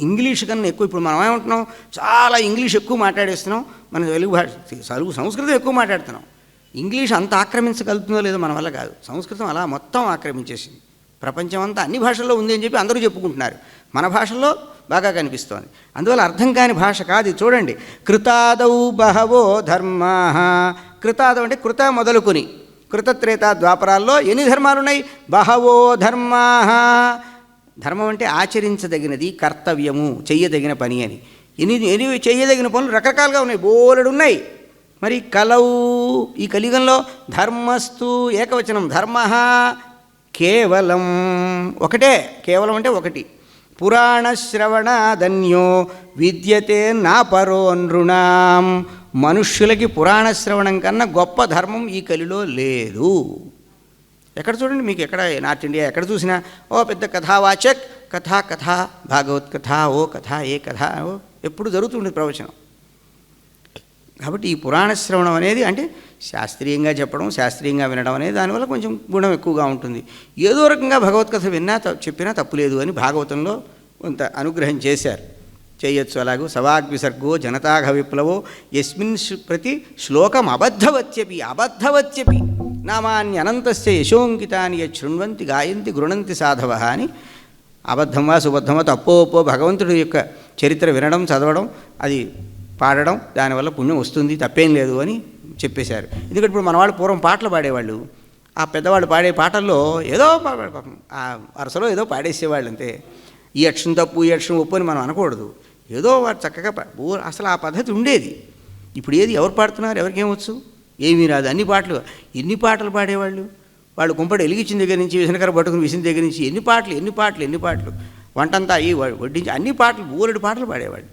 English కన్నా ఎక్కువ ఇప్పుడు మనం ఏమంటున్నాం? చాలా ఇంగ్లీష్ ఎక్కువ మాట్లాడేస్తున్నాం. మన తెలుగు భాష తెలుగు సంస్కృతం ఎక్కువ మాట్లాడుతున్నాం. ఇంగ్లీష్ అంత ఆక్రమించగలుగుతుందో లేదో మన వల్ల కాదు. సంస్కృతం అలా మొత్తం ఆక్రమించేసింది. ప్రపంచం అంతా అన్ని భాషల్లో ఉంది అని చెప్పి అందరూ చెప్పుకుంటున్నారు. మన భాషల్లో బాగా కనిపిస్తోంది. అందువల్ల అర్థం కాని భాష కాదు చూడండి. కృతాదౌ బహవో ధర్మా. కృతాదౌ అంటే కృత మొదలుకొని కృతత్రేత ద్వాపరాల్లో ఎన్ని ధర్మాలు ఉన్నాయి బహవో ధర్మా. ధర్మం అంటే ఆచరించదగినది కర్తవ్యము చెయ్యదగిన పని అని. ఎన్ని ఎన్ని చెయ్యదగిన పనులు రకరకాలుగా ఉన్నాయి బోలెడు ఉన్నాయి మరి కలవు ఈ కలియుగంలో ధర్మస్తు ఏకవచనం ధర్మ కేవలం ఒకటే కేవలం అంటే ఒకటి. పురాణశ్రవణాదన్యో విద్యతే నా పరో నృణాం. మనుష్యులకి పురాణశ్రవణం కన్నా గొప్ప ధర్మం ఈ కలిలో లేదు. ఎక్కడ చూడండి మీకు ఎక్కడ నార్త్ ఇండియా ఎక్కడ చూసినా ఓ పెద్ద కథావాచక్ కథ కథ భాగవత్ కథ ఓ కథ ఏ కథ ఓ ఎప్పుడు జరుగుతుండేది ప్రవచనం. కాబట్టి ఈ పురాణ శ్రవణం అనేది అంటే శాస్త్రీయంగా చెప్పడం శాస్త్రీయంగా వినడం అనేది దానివల్ల కొంచెం గుణం ఎక్కువగా ఉంటుంది. ఏదో రకంగా భగవత్ కథ విన్నా చెప్పినా తప్పులేదు అని భాగవతంలో కొంత అనుగ్రహం చేశారు. చేయొచ్చు. అలాగూ సవాగ్విసర్గో జనతాఘ విప్లవో యస్మిన్ శ్- ప్రతి శ్లోకం అబద్ధవత్యపి అబద్ధవత్యపి నామాన్యనంతస్య యశోంకితాని యత్ శృణ్వంతి గాయంతి గృణంతి సాధవ అని అబద్ధమా సుబద్ధమా తప్పో ఒప్పో భగవంతుడి యొక్క చరిత్ర వినడం చదవడం అది పాడడం దానివల్ల పుణ్యం వస్తుంది తప్పేం లేదు అని చెప్పేశారు. ఎందుకంటే ఇప్పుడు మన వాళ్ళు పూర్వం పాటలు పాడేవాళ్ళు. ఆ పెద్దవాళ్ళు పాడే పాటల్లో ఏదో ఆ వరుసలో ఏదో పాడేసేవాళ్ళు అంతే. ఈ అక్షరం తప్పు ఈ అక్షరం ఒప్పు అని మనం అనకూడదు. ఏదో వాడు చక్కగా అసలు ఆ పద్ధతి ఉండేది. ఇప్పుడు ఏది ఎవరు పాడుతున్నారు? ఎవరికేమొచ్చు ఏమీ రాదు. అన్ని పాటలు ఎన్ని పాటలు పాడేవాళ్ళు? వాళ్ళు కుంపటి ఎలిగించిన దగ్గర నుంచి విసనకర పట్టుకుని విసిన దగ్గర నుంచి ఎన్ని పాటలు ఎన్ని పాటలు ఎన్ని పాటలు? వంటంతా అయ్యి వడ్డించి అన్ని పాటలు ఊరడి పాటలు పాడేవాళ్ళు.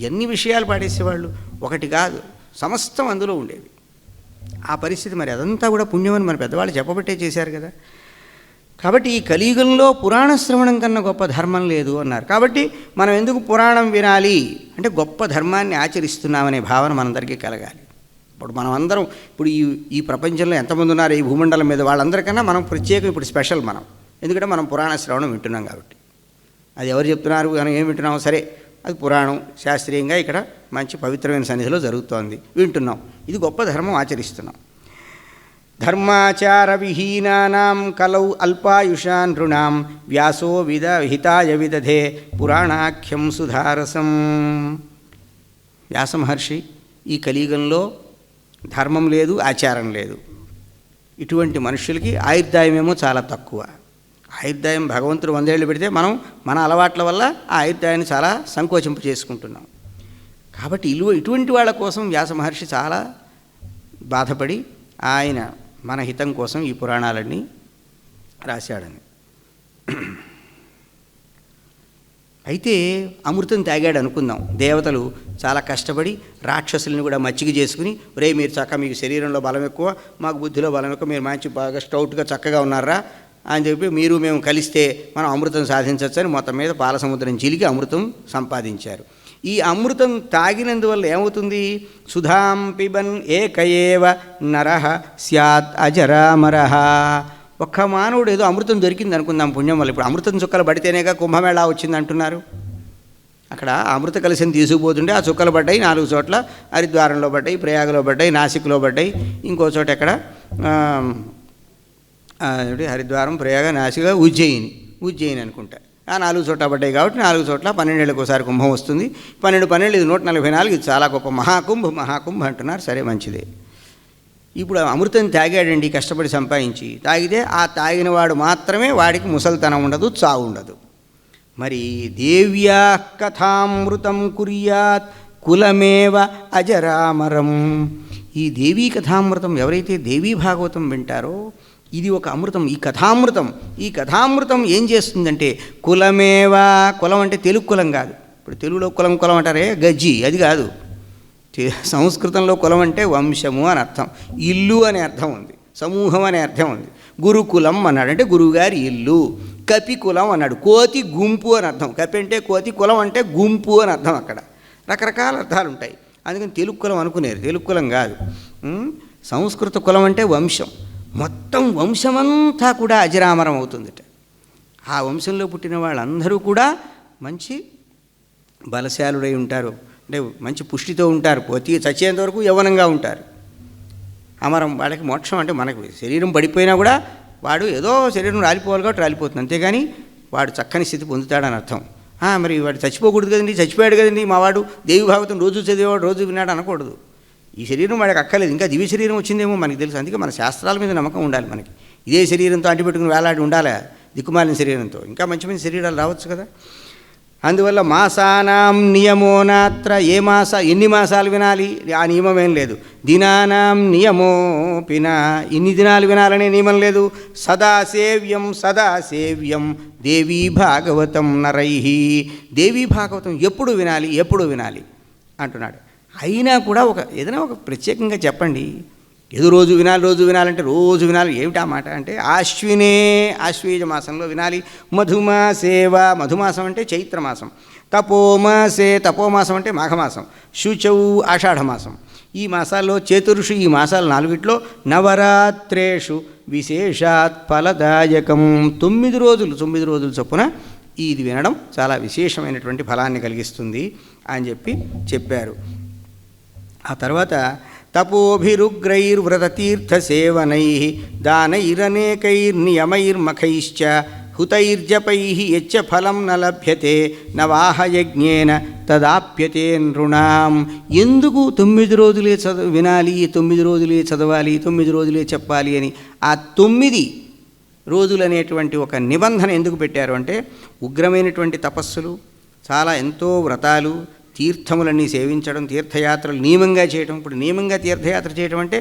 ఎన్ని విషయాలు పాడేసేవాళ్ళు? ఒకటి కాదు. సమస్తం అందులో ఉండేవి ఆ పరిస్థితి మరి అదంతా కూడా పుణ్యమని మన పెద్దవాళ్ళు చెప్పబట్టే చేశారు కదా. కాబట్టి ఈ కలియుగంలో పురాణ శ్రవణం కన్నా గొప్ప ధర్మం లేదు అన్నారు. కాబట్టి మనం ఎందుకు పురాణం వినాలి? అంటే గొప్ప ధర్మాన్ని ఆచరిస్తున్నామనే భావన మనందరికీ కలగాలి. ఇప్పుడు మనం అందరం ఇప్పుడు ఈ ఈ ప్రపంచంలో ఎంతమంది ఉన్నారు? ఈ భూమండలం మీద వాళ్ళందరికన్నా మనం ప్రత్యేకం ఇప్పుడు స్పెషల్ మనం. ఎందుకంటే మనం పురాణ శ్రవణం వింటున్నాం కాబట్టి. అది ఎవరు చెప్తున్నారు? మనం ఏం వింటున్నాం సరే అది పురాణం శాస్త్రీయంగా ఇక్కడ మంచి పవిత్రమైన సన్నిధిలో జరుగుతోంది. వింటున్నాం. ఇది గొప్ప ధర్మం ఆచరిస్తున్నాం. ధర్మాచార విహీనానాం కలౌ అల్పాయుషా నృణాం వ్యాసో విద హితాయ విదధే పురాణాఖ్యం సుధారసం. వ్యాసమహర్షి ఈ కలియుగంలో ధర్మం లేదు ఆచారం లేదు. ఇటువంటి మనుషులకి ఆయుర్దాయమేమో చాలా తక్కువ. ఆయుర్దాయం భగవంతుడు వందేళ్ళు పెడితే మనం మన అలవాట్ల వల్ల ఆ ఆయుర్దాయాన్ని చాలా సంకోచింపు చేసుకుంటున్నాం. కాబట్టి ఇలువ ఇటువంటి వాళ్ళ కోసం వ్యాస మహర్షి చాలా బాధపడి ఆయన మన హితం కోసం ఈ పురాణాలన్నీ రాశాడని. అయితే అమృతం తాగాడు అనుకుందాం. దేవతలు చాలా కష్టపడి రాక్షసుల్ని కూడా మచ్చిక చేసుకుని రే మీరు చక్క మీకు శరీరంలో బలం ఎక్కువ మాకు బుద్ధిలో బలం ఎక్కువ మీరు మంచి బాగా స్టౌట్గా చక్కగా ఉన్నారా? అని చెప్పి మీరు మేము కలిస్తే మనం అమృతం సాధించవచ్చని మొత్తం మీద పాల సముద్రం చిలికి అమృతం సంపాదించారు. ఈ అమృతం తాగినందువల్ల ఏమవుతుంది? సుధాం పిబన్ ఏకయేవ నర స్యాత్ అజరామర. ఒక్క మానవుడు ఏదో అమృతం దొరికింది అనుకుందాం పుణ్యం వల్ల. ఇప్పుడు అమృతం చుక్కలు పడితేనేగా కుంభమేళా వచ్చింది అంటున్నారు. అక్కడ అమృత కలశం తీసుకుపోతుంటే ఆ చుక్కలు పడ్డాయి నాలుగు చోట్ల. హరిద్వారంలో పడ్డాయి ప్రయాగలో పడ్డాయి నాసిక్లో పడ్డాయి. ఇంకో చోట ఎక్కడ? హరిద్వారం ప్రయాగ నాసిక ఉజ్జయిని. ఉజ్జయిని అనుకుంటా. ఆ నాలుగు చోట్ల పడ్డాయి కాబట్టి నాలుగు చోట్ల పన్నెండేళ్ళకి ఒకసారి కుంభం వస్తుంది. పన్నెండు పన్నెండు ఇది నూట నలభై నాలుగు ఇది చాలా గొప్ప మహాకుంభ మహాకుంభ అంటున్నారు. సరే మంచిదే. ఇప్పుడు అమృతం తాగాడండి కష్టపడి సంపాదించి. తాగితే ఆ తాగినవాడు మాత్రమే వాడికి ముసల్తనం ఉండదు చావు ఉండదు. మరి దేవ్యా కథామృతం కుర్యాత్ కులమేవ అజరామరం. ఈ దేవీ కథామృతం ఎవరైతే దేవీ భాగవతం వింటారో ఇది ఒక అమృతం. ఈ కథామృతం ఈ కథామృతం ఏం చేస్తుందంటే కులమేవా? కులం అంటే తెలుగు కులం కాదు. ఇప్పుడు తెలుగులో కులం కులం అంటారే గజ్జి అది కాదు. సంస్కృతంలో కులం అంటే వంశము అని అర్థం. ఇల్లు అనే అర్థం ఉంది. సమూహం అనే అర్థం ఉంది. గురుకులం అన్నాడు. అంటే గురువుగారి ఇల్లు. కపి కులం అన్నాడు. కోతి గుంపు అని అర్థం. కపి అంటే కోతి కులం అంటే గుంపు అని అర్థం అక్కడ. రకరకాల అర్థాలు ఉంటాయి. అందుకని తెలుగు కులం అనుకునేది. తెలుగు కులం కాదు. సంస్కృత కులం అంటే వంశం. మొత్తం వంశమంతా కూడా అజరామరం అవుతుందిట. ఆ వంశంలో పుట్టిన వాళ్ళందరూ కూడా మంచి బలశాలుడై ఉంటారు. అంటే మంచి పుష్టితో ఉంటారు. పోతి చచ్చేంత వరకు యవ్వనంగా ఉంటారు. అమరం వాళ్ళకి మోక్షం అంటే మనకు శరీరం పడిపోయినా కూడా వాడు ఏదో శరీరం రాలిపోవాలి కాబట్టి రాలిపోతుంది. అంతేగాని వాడు చక్కని స్థితి పొందుతాడని అర్థం. మరి వాడు చచ్చిపోకూడదు కదండి చచ్చిపోయాడు కదండి మా వాడు దేవి భాగవతం రోజు చదివేవాడు రోజు విన్నాడు అనకూడదు. ఈ శరీరం వాడికి అక్కర్లేదు. ఇంకా దివ్య శరీరం వచ్చిందేమో మనకి తెలుసు. అందుకే మన శాస్త్రాల మీద నమ్మకం ఉండాలి మనకి. ఇదే శరీరంతో అంటిపెట్టుకుని వేలాడి ఉండాలి? దిక్కుమాలిన శరీరంతో. ఇంకా మంచి మంచి శరీరాలు రావచ్చు కదా. అందువల్ల మాసానాం నియమోనాత్ర ఏ మాస ఎన్ని మాసాలు వినాలి? ఆ నియమం ఏం లేదు. దినానాం నియమోపిన. ఇన్ని దినాలు వినాలనే నియమం లేదు. సదా సేవ్యం సదా సేవ్యం దేవీ భాగవతం నరై. దేవీ భాగవతం ఎప్పుడు వినాలి? ఎప్పుడు వినాలి? అంటున్నాడు. అయినా కూడా ఒక ఏదైనా ఒక ప్రత్యేకంగా చెప్పండి. ఏదో రోజు వినాలి రోజు వినాలంటే రోజు వినాలి. ఏమిటా మాట అంటే ఆశ్వినే ఆశ్వీజ మాసంలో వినాలి మధుమాసేవ మధుమాసం అంటే చైత్రమాసం. తపోమాసే తపోమాసం అంటే మాఘమాసం. శుచౌ ఆషాఢమాసం. ఈ మాసాల్లో చతుర్షు ఈ మాసాలు నాలుగిట్లో నవరాత్రేషు విశేషాత్ ఫలదాయకం. తొమ్మిది రోజులు తొమ్మిది రోజులు చొప్పున ఇది వినడం చాలా విశేషమైనటువంటి ఫలాన్ని కలిగిస్తుంది అని చెప్పి చెప్పారు. తర్వాత తపోభిరుగ్రైర్వ్రతతీర్థసేవనై దానైరనేకైర్నియమైర్మఖైశ్చ హుతైర్జపై యచ్చ ఫలం న లభ్యతే నవాహయజ్ఞేన తదాప్యతే నృణాం. ఎందుకు తొమ్మిది రోజులే చదువు వినాలి తొమ్మిది రోజులే చదవాలి తొమ్మిది రోజులే చెప్పాలి అని ఆ తొమ్మిది రోజులు అనేటువంటి ఒక నిబంధన ఎందుకు పెట్టారు అంటే ఉగ్రమైనటువంటి తపస్సులు చాలా ఎంతో వ్రతాలు తీర్థములన్నీ సేవించడం తీర్థయాత్రలు నియమంగా చేయడం ఇప్పుడు నియమంగా తీర్థయాత్ర చేయడం అంటే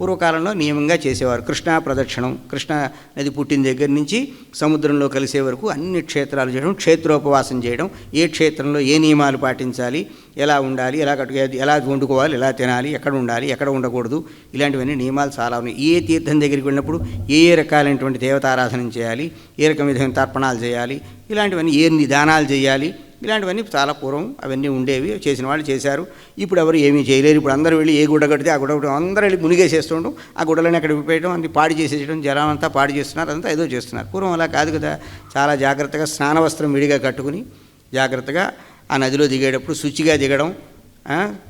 పూర్వకాలంలో నియమంగా చేసేవారు. కృష్ణా ప్రదక్షిణం కృష్ణా నది పుట్టిన దగ్గర నుంచి సముద్రంలో కలిసే వరకు అన్ని క్షేత్రాలు చేయడం క్షేత్రోపవాసం చేయడం. ఏ క్షేత్రంలో ఏ నియమాలు పాటించాలి ఎలా ఉండాలి ఎలా కట్టు ఎలా వండుకోవాలి ఎలా తినాలి ఎక్కడ ఉండాలి ఎక్కడ ఉండకూడదు. ఇలాంటివన్నీ నియమాలు చాలా ఉన్నాయి. ఏ తీర్థం దగ్గరికి వెళ్ళినప్పుడు ఏ ఏ రకాలైనటువంటి దేవతారాధన చేయాలి ఏ రకం విధమైన తర్పణాలు చేయాలి ఇలాంటివన్నీ ఏ నిదానాలు చేయాలి ఇలాంటివన్నీ చాలా పూర్వం అవన్నీ ఉండేవి చేసిన వాళ్ళు చేశారు. ఇప్పుడు ఎవరు ఏమీ చేయలేరు. ఇప్పుడు అందరూ వెళ్ళి ఏ గుడ్డ కడితే ఆ గుడ్డ కడితే అందరూ వెళ్ళి మునిగేసేస్తుండడం ఆ గుడ్డలని అక్కడ విప్పేయడం అన్ని పాడు చేసేయడం జలం అంతా పాడు చేస్తున్నారు అదంతా ఏదో చేస్తున్నారు. పూర్వం అలా కాదు కదా. చాలా జాగ్రత్తగా స్నాన వస్త్రం విడిగా కట్టుకుని జాగ్రత్తగా ఆ నదిలో దిగేటప్పుడు శుచిగా దిగడం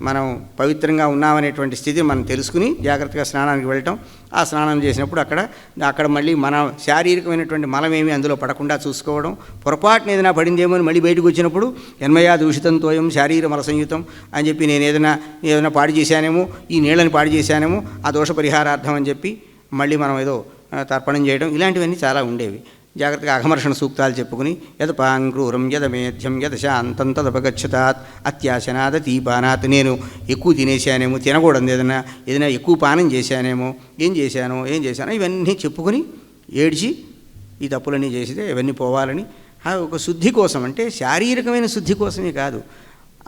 మనం పవిత్రంగా ఉన్నామనేటువంటి స్థితి మనం తెలుసుకుని జాగ్రత్తగా స్నానానికి వెళ్ళటం. ఆ స్నానం చేసినప్పుడు అక్కడ అక్కడ మళ్ళీ మన శారీరకమైనటువంటి మలమేమి అందులో పడకుండా చూసుకోవడం. పొరపాటున ఏదైనా పడిందేమో అని మళ్ళీ బయటకు వచ్చినప్పుడు ఎన్మయా దూషితంతోయం శారీర మల సంయుతం అని చెప్పి నేను ఏదైనా ఏదైనా పాడు చేశానేమో ఈ నీళ్ళని పాడు చేశానేమో ఆ దోష పరిహారార్థం అని చెప్పి మళ్ళీ మనం ఏదో తర్పణం చేయడం. ఇలాంటివన్నీ చాలా ఉండేవి. జాగ్రత్తగా అఘమర్షణ సూక్తాలు చెప్పుకుని యద పాంక్రూరం యద మేధ్యం యద శాంతం తదపగచ్చతాత్ అత్యాశనాద తీపానాత్ నేను ఎక్కువ తినేసానేమో తినకూడదు ఏదైనా ఏదైనా ఎక్కువ పానం చేశానేమో ఏం చేశానో ఏం చేశానో ఇవన్నీ చెప్పుకుని ఏడ్చి ఈ తప్పులన్నీ చేసితే ఇవన్నీ పోవాలని. ఆ ఒక శుద్ధి కోసం అంటే శారీరకమైన శుద్ధి కోసమే కాదు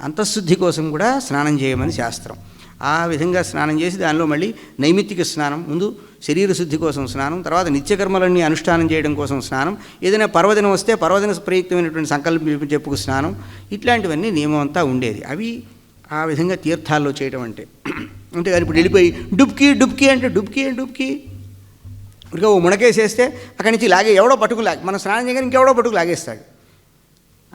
అంతఃశుద్ధి కోసం కూడా స్నానం చేయమని శాస్త్రం. ఆ విధంగా స్నానం చేసి దానిలో మళ్ళీ నైమిత్తిక స్నానం ముందు శరీర శుద్ధి కోసం స్నానం తర్వాత నిత్యకర్మలన్నీ అనుష్ఠానం చేయడం కోసం స్నానం ఏదైనా పర్వదినం వస్తే పర్వదిన ప్రయుక్తమైనటువంటి సంకల్పం చెప్పుకు స్నానం ఇట్లాంటివన్నీ నియమం అంతా ఉండేది. అవి ఆ విధంగా తీర్థాల్లో చేయడం అంటే. అంటే ఇప్పుడు వెళ్ళిపోయి డుబ్కి డుబ్కి అంటే డుబ్కి అండ్ డుబ్కి? ఇంకా ఓ మునకేసేస్తే అక్కడి నుంచి లాగే ఎవడో పట్టుకు లాగే మనం స్నానం చేయగానే ఇంకెవడో పట్టుకు లాగేస్తాడు.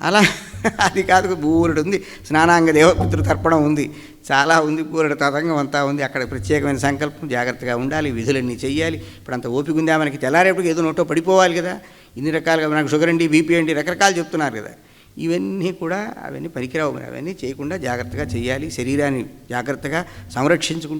అలా అది కాదు బూరెడు ఉంది. స్నానాంగ దేవపుత్ర తర్పణం ఉంది. చాలా ఉంది బూరుడు తతంగం అంతా ఉంది. అక్కడ ప్రత్యేకమైన సంకల్పం జాగ్రత్తగా ఉండాలి విధులన్నీ చెయ్యాలి. ఇప్పుడు అంత ఓపిక ఉందా మనకి? తెల్లారేపటికి ఏదో నోటో పడిపోవాలి కదా. ఇన్ని రకాలుగా నాకు షుగర్ అండి బీపీ అండి రకరకాలు చెప్తున్నారు కదా. ఇవన్నీ కూడా అవన్నీ పనికిరావు. అవన్నీ చేయకుండా జాగ్రత్తగా చేయాలి శరీరాన్ని జాగ్రత్తగా సంరక్షించుకుంటూ